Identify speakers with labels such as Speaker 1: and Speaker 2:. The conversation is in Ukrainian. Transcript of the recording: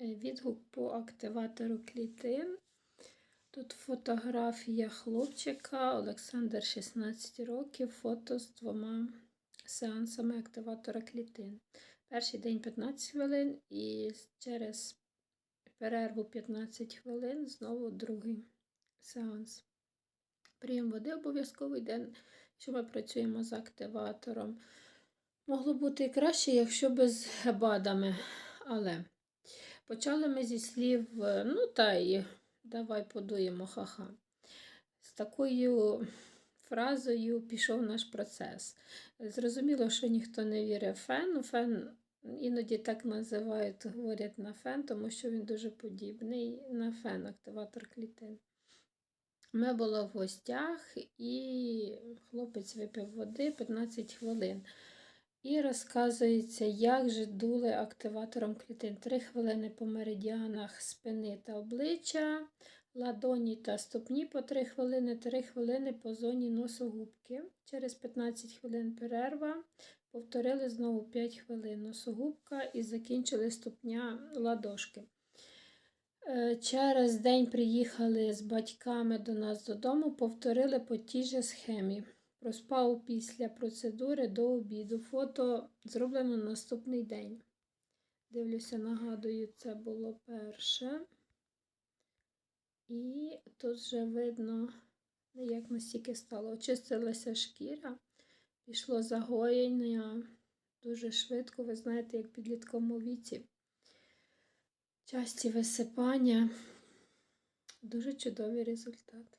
Speaker 1: Е, Відгук по активатору клітин. Тут фотографія хлопчика Олександр 16 років, фото з двома сеансами активатора клітин. Перший день 15 хвилин і через перерву 15 хвилин знову другий сеанс. Прийом води обов'язковий день, що ми працюємо з активатором. Могло бути і краще, якщо без БАДами, але почали ми зі слів, е, ну та й давай подуємо ха-ха. З такою фразою пішов наш процес. Зрозуміло, що ніхто не вірив фену. Фен іноді так називають, говорять на фен, тому що він дуже подібний на фен, активатор клітин. Ми були в гостях, і хлопець випив води 15 хвилин. І розказується, як же дули активатором клітин. 3 хвилини по меридіанах спини та обличчя, ладоні та ступні по 3 хвилини, 3 хвилини по зоні носогубки. Через 15 хвилин перерва. Повторили знову 5 хвилин носогубка і закінчили ступня ладошки. Е, Через день приїхали з батьками до нас додому, повторили по тій же схемі. Проспав після процедури до обіду. Фото зроблено на наступний день. Дивлюся, нагадую, це було перше. І тут вже видно, як настільки стало. Очистилася шкіра, пішло загоєння дуже швидко, ви знаєте, як в підлітковому віці. Часті висипання. Дуже чудовий результат.